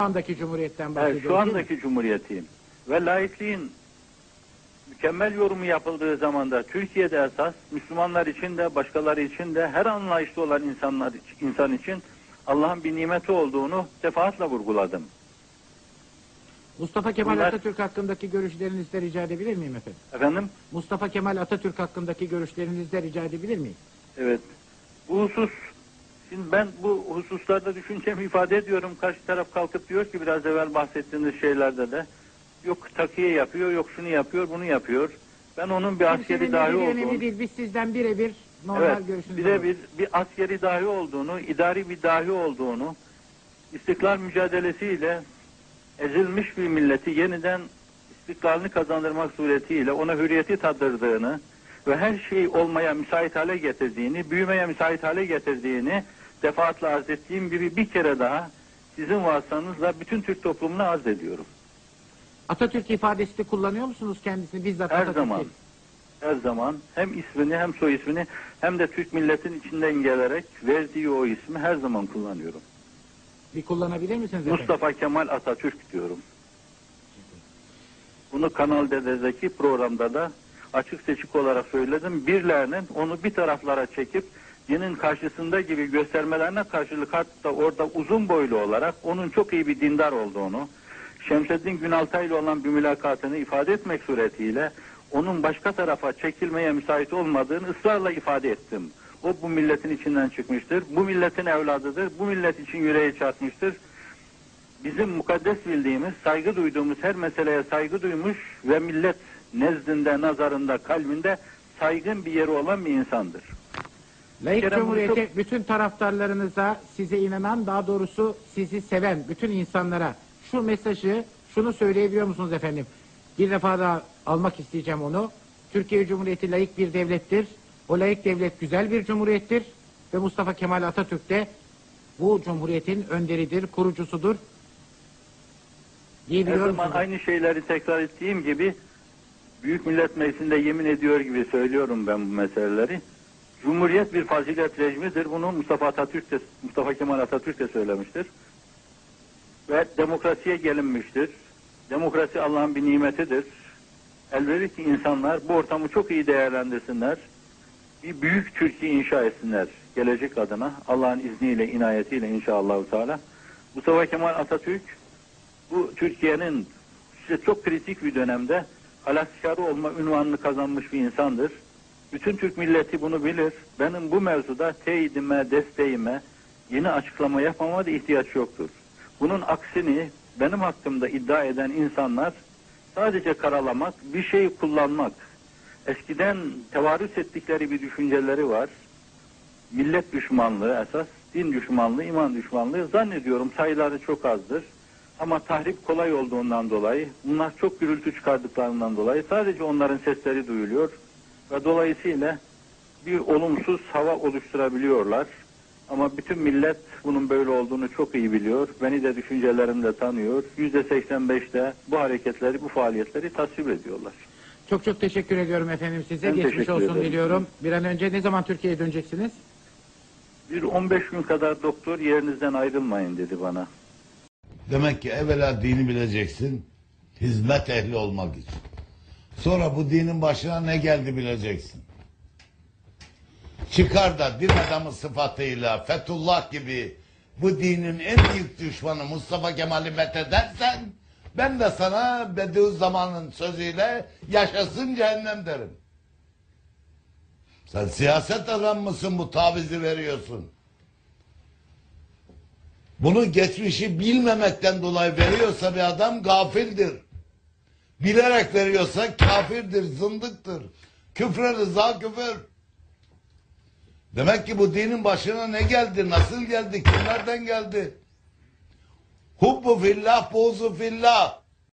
Şu andaki cumhuriyetten Evet, bahsediyoruz. şu andaki cumhuriyetiyim. Ve laikliğin mükemmel yorumu yapıldığı zaman da Türkiye'de esas Müslümanlar için de başkaları için de her anlayışta olan insanlar insan için Allah'ın bir nimeti olduğunu defaatle vurguladım. Mustafa Kemal Bunlar- Atatürk hakkındaki görüşlerinizi de rica edebilir miyim efendim? Efendim? Mustafa Kemal Atatürk hakkındaki görüşlerinizi de rica edebilir miyim? Evet. Bu husus Şimdi ben bu hususlarda düşüncemi ifade ediyorum. Karşı taraf kalkıp diyor ki biraz evvel bahsettiğiniz şeylerde de yok takiye yapıyor, yok şunu yapıyor, bunu yapıyor. Ben onun bir askeri dahi olduğunu, değil. Biz sizden birebir normal evet, görüşünüzü bir de alalım. bir, askeri dahi olduğunu, idari bir dahi olduğunu, istiklal mücadelesiyle ezilmiş bir milleti yeniden istiklalini kazandırmak suretiyle ona hürriyeti tattırdığını ve her şey olmaya müsait hale getirdiğini, büyümeye müsait hale getirdiğini defaatle arz ettiğim gibi bir kere daha sizin vasıtanızla bütün Türk toplumuna arz ediyorum. Atatürk ifadesini kullanıyor musunuz kendisini bizzat Her Atatürk'ü? zaman. Her zaman hem ismini hem soy ismini hem de Türk milletin içinden gelerek verdiği o ismi her zaman kullanıyorum. Bir kullanabilir misiniz efendim? Mustafa Kemal Atatürk diyorum. Bunu Kanal D'deki programda da açık seçik olarak söyledim. Birilerinin onu bir taraflara çekip dinin karşısında gibi göstermelerine karşılık hatta orada uzun boylu olarak onun çok iyi bir dindar olduğunu, Şemseddin Günaltay ile olan bir mülakatını ifade etmek suretiyle onun başka tarafa çekilmeye müsait olmadığını ısrarla ifade ettim. O bu milletin içinden çıkmıştır. Bu milletin evladıdır. Bu millet için yüreği çarpmıştır bizim mukaddes bildiğimiz, saygı duyduğumuz her meseleye saygı duymuş ve millet nezdinde, nazarında, kalbinde saygın bir yeri olan bir insandır. Layık çok- bütün taraftarlarınıza, size inanan, daha doğrusu sizi seven bütün insanlara şu mesajı, şunu söyleyebiliyor musunuz efendim? Bir defa daha almak isteyeceğim onu. Türkiye Cumhuriyeti layık bir devlettir. O layık devlet güzel bir cumhuriyettir. Ve Mustafa Kemal Atatürk de bu cumhuriyetin önderidir, kurucusudur. Her Diyebiliyor zaman musunuz? aynı şeyleri tekrar ettiğim gibi Büyük Millet Meclisi'nde yemin ediyor gibi söylüyorum ben bu meseleleri. Cumhuriyet bir fazilet rejimidir. Bunu Mustafa Atatürk de, Mustafa Kemal Atatürk de söylemiştir. Ve demokrasiye gelinmiştir. Demokrasi Allah'ın bir nimetidir. Elverir ki insanlar bu ortamı çok iyi değerlendirsinler. Bir büyük Türkiye inşa etsinler gelecek adına. Allah'ın izniyle, inayetiyle inşallah. Teala. Mustafa Kemal Atatürk bu Türkiye'nin işte çok kritik bir dönemde halaskarı olma ünvanını kazanmış bir insandır. Bütün Türk milleti bunu bilir. Benim bu mevzuda teyidime, desteğime, yeni açıklama yapmama da ihtiyaç yoktur. Bunun aksini benim hakkımda iddia eden insanlar sadece karalamak, bir şeyi kullanmak, eskiden tevarüs ettikleri bir düşünceleri var. Millet düşmanlığı esas, din düşmanlığı, iman düşmanlığı zannediyorum sayıları çok azdır. Ama tahrip kolay olduğundan dolayı, bunlar çok gürültü çıkardıklarından dolayı sadece onların sesleri duyuluyor ve dolayısıyla bir olumsuz hava oluşturabiliyorlar. Ama bütün millet bunun böyle olduğunu çok iyi biliyor. Beni de düşüncelerimde tanıyor. Yüzde 85'te bu hareketleri, bu faaliyetleri tasvip ediyorlar. Çok çok teşekkür ediyorum efendim size. Ben Geçmiş teşekkür olsun ederim. diliyorum. Bir an önce ne zaman Türkiye'ye döneceksiniz? Bir 15 gün kadar doktor yerinizden ayrılmayın dedi bana. Demek ki evvela dini bileceksin, hizmet ehli olmak için. Sonra bu dinin başına ne geldi bileceksin. Çıkar da din adamı sıfatıyla Fethullah gibi bu dinin en büyük düşmanı Mustafa Kemal'i methedersen ben de sana Bediüzzaman'ın sözüyle yaşasın cehennem derim. Sen siyaset adam mısın bu tavizi veriyorsun? Bunu geçmişi bilmemekten dolayı veriyorsa bir adam gafildir. Bilerek veriyorsa kafirdir, zındıktır. Küfre rıza küfür. Demek ki bu dinin başına ne geldi, nasıl geldi, kimlerden geldi? Hubbu fillah, buğzu fillah.